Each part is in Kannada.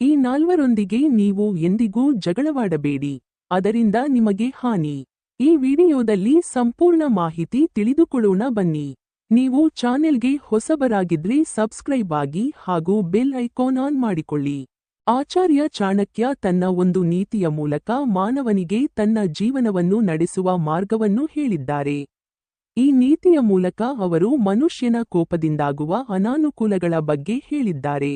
ಈ ನಾಲ್ವರೊಂದಿಗೆ ನೀವು ಎಂದಿಗೂ ಜಗಳವಾಡಬೇಡಿ, ಅದರಿಂದ ನಿಮಗೆ ಹಾನಿ. ಈ ವಿಡಿಯೋದಲ್ಲಿ ಸಂಪೂರ್ಣ ಮಾಹಿತಿ ತಿಳಿದುಕೊಳ್ಳೋಣ ಬನ್ನಿ. ನೀವು ಚಾನೆಲ್ಗೆ ಹೊಸಬರಾಗಿದ್ರೆ ಸಬ್ಸ್ಕ್ರೈಬ್ ಆಗಿ ಹಾಗೂ ಬೆಲ್ ಐಕಾನ್ ಆನ್ ಮಾಡಿಕೊಳ್ಳಿ. ಆಚಾರ್ಯ ಚಾಣಕ್ಯ ತನ್ನ ಒಂದು ನೀತಿಯ ಮೂಲಕ ಮಾನವನಿಗೆ ತನ್ನ ಜೀವನವನ್ನು ನಡೆಸುವ ಮಾರ್ಗವನ್ನು ಹೇಳಿದ್ದಾರೆ. ಈ ನೀತಿಯ ಮೂಲಕ ಅವರು ಮನುಷ್ಯನ ಕೋಪದಿಂದಾಗುವ ಅನಾನುಕೂಲಗಳ ಬಗ್ಗೆ ಹೇಳಿದ್ದಾರೆ.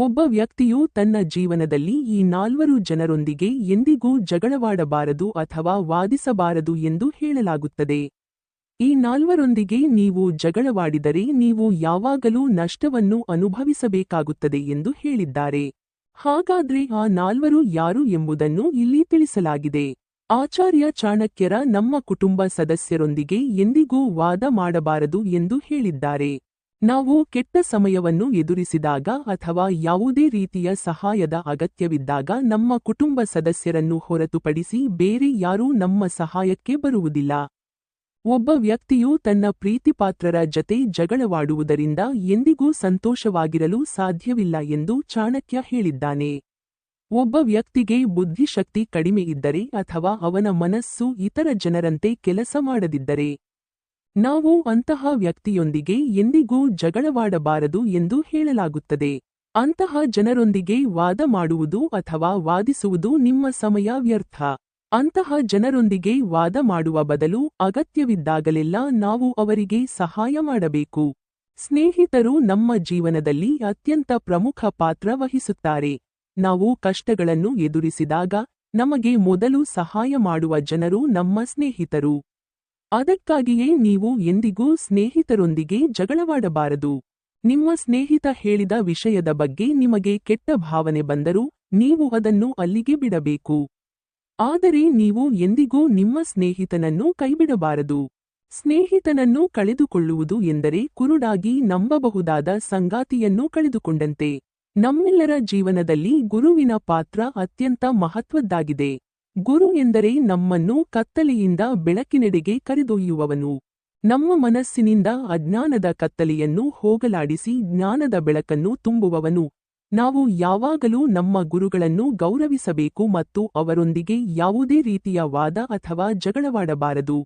ಒಬ್ಬ ವ್ಯಕ್ತಿಯು ತನ್ನ ಜೀವನದಲ್ಲಿ ಈ ನಾಲ್ವರು ಜನರೊಂದಿಗೆ ಎಂದಿಗೂ ಜಗಳವಾಡಬಾರದು ಅಥವಾ ವಾದಿಸಬಾರದು ಎಂದು ಹೇಳಲಾಗುತ್ತದೆ. ಈ ನಾಲ್ವರೊಂದಿಗೆ ನೀವು ಜಗಳವಾಡಿದರೆ ನೀವು ಯಾವಾಗಲೂ ನಷ್ಟವನ್ನು ಅನುಭವಿಸಬೇಕಾಗುತ್ತದೆ ಎಂದು ಹೇಳಿದ್ದಾರೆ. ಹಾಗಾದ್ರೆ ಆ ನಾಲ್ವರು ಯಾರು ಎಂಬುದನ್ನು ಇಲ್ಲಿ ತಿಳಿಸಲಾಗಿದೆ. ಆಚಾರ್ಯ ಚಾಣಕ್ಯರ ನಮ್ಮ ಕುಟುಂಬ ಸದಸ್ಯರೊಂದಿಗೆ ಎಂದಿಗೂ ವಾದ ಮಾಡಬಾರದು ಎಂದು ಹೇಳಿದ್ದಾರೆ. ನಾವು ಕೆಟ್ಟ ಸಮಯವನ್ನು ಎದುರಿಸಿದಾಗ ಅಥವಾ ಯಾವುದೇ ರೀತಿಯ ಸಹಾಯದ ಅಗತ್ಯವಿದ್ದಾಗ ನಮ್ಮ ಕುಟುಂಬ ಸದಸ್ಯರನ್ನು ಹೊರತುಪಡಿಸಿ ಬೇರೆ ಯಾರೂ ನಮ್ಮ ಸಹಾಯಕ್ಕೆ ಬರುವುದಿಲ್ಲ. ಒಬ್ಬ ವ್ಯಕ್ತಿಯು ತನ್ನ ಪ್ರೀತಿಪಾತ್ರರ ಜತೆ ಜಗಳವಾಡುವುದರಿಂದ ಎಂದಿಗೂ ಸಂತೋಷವಾಗಿರಲು ಸಾಧ್ಯವಿಲ್ಲ ಎಂದು ಚಾಣಕ್ಯ ಹೇಳಿದ್ದಾನೆ. ಒಬ್ಬ ವ್ಯಕ್ತಿಗೆ ಬುದ್ಧಿಶಕ್ತಿ ಕಡಿಮೆ ಇದ್ದರೆ ಅಥವಾ ಅವನ ಮನಸ್ಸು ಇತರ ಜನರಂತೆ ಕೆಲಸ ಮಾಡದಿದ್ದರೆ ನಾವು ಅಂತಹ ವ್ಯಕ್ತಿಯೊಂದಿಗೆ ಎಂದಿಗೂ ಜಗಳವಾಡಬಾರದು ಎಂದು ಹೇಳಲಾಗುತ್ತದೆ. ಅಂತಹ ಜನರೊಂದಿಗೆ ವಾದ ಮಾಡುವುದು ಅಥವಾ ವಾದಿಸುವುದು ನಿಮ್ಮ ಸಮಯ ವ್ಯರ್ಥ. ಅಂತಹ ಜನರೊಂದಿಗೆ ವಾದ ಮಾಡುವ ಬದಲು ಅಗತ್ಯವಿದ್ದಾಗಲೆಲ್ಲ ನಾವು ಅವರಿಗೆ ಸಹಾಯ ಮಾಡಬೇಕು. ಸ್ನೇಹಿತರು ನಮ್ಮ ಜೀವನದಲ್ಲಿ ಅತ್ಯಂತ ಪ್ರಮುಖ ಪಾತ್ರ ವಹಿಸುತ್ತಾರೆ. ನಾವು ಕಷ್ಟಗಳನ್ನು ಎದುರಿಸಿದಾಗ ನಮಗೆ ಮೊದಲು ಸಹಾಯ ಮಾಡುವ ಜನರು ನಮ್ಮ ಸ್ನೇಹಿತರು. ಅದಕ್ಕಾಗಿಯೇ ನೀವು ಎಂದಿಗೂ ಸ್ನೇಹಿತರೊಂದಿಗೆ ಜಗಳವಾಡಬಾರದು. ನಿಮ್ಮ ಸ್ನೇಹಿತ ಹೇಳಿದ ವಿಷಯದ ಬಗ್ಗೆ ನಿಮಗೆ ಕೆಟ್ಟ ಭಾವನೆ ಬಂದರೂ ನೀವು ಅದನ್ನು ಅಲ್ಲಿಗೆ ಬಿಡಬೇಕು. ಆದರೆ ನೀವು ಎಂದಿಗೂ ನಿಮ್ಮ ಸ್ನೇಹಿತನನ್ನು ಕೈಬಿಡಬಾರದು. ಸ್ನೇಹಿತನನ್ನು ಕಳೆದುಕೊಳ್ಳುವುದು ಎಂದರೆ ಕುರುಡಾಗಿ ನಂಬಬಹುದಾದ ಸಂಗಾತಿಯನ್ನು ಕಳೆದುಕೊಂಡಂತೆ. ನಮ್ಮೆಲ್ಲರ ಜೀವನದಲ್ಲಿ ಗುರುವಿನ ಪಾತ್ರ ಅತ್ಯಂತ ಮಹತ್ವದ್ದಾಗಿದೆ. ಗುರು ಎಂದರೆ ನಮ್ಮನ್ನು ಕತ್ತಲೆಯಿಂದ ಬೆಳಕಿನೆಡೆಗೆ ಕರೆದೊಯ್ಯುವವನು. ನಮ್ಮ ಮನಸ್ಸಿನಿಂದ ಅಜ್ಞಾನದ ಕತ್ತಲೆಯನ್ನು ಹೋಗಲಾಡಿಸಿ ಜ್ಞಾನದ ಬೆಳಕನ್ನು ತುಂಬುವವನು. ನಾವು ಯಾವಾಗಲೂ ನಮ್ಮ ಗುರುಗಳನ್ನು ಗೌರವಿಸಬೇಕು ಮತ್ತು ಅವರೊಂದಿಗೆ ಯಾವುದೇ ರೀತಿಯ ವಾದ ಅಥವಾ ಜಗಳವಾಡಬಾರದು.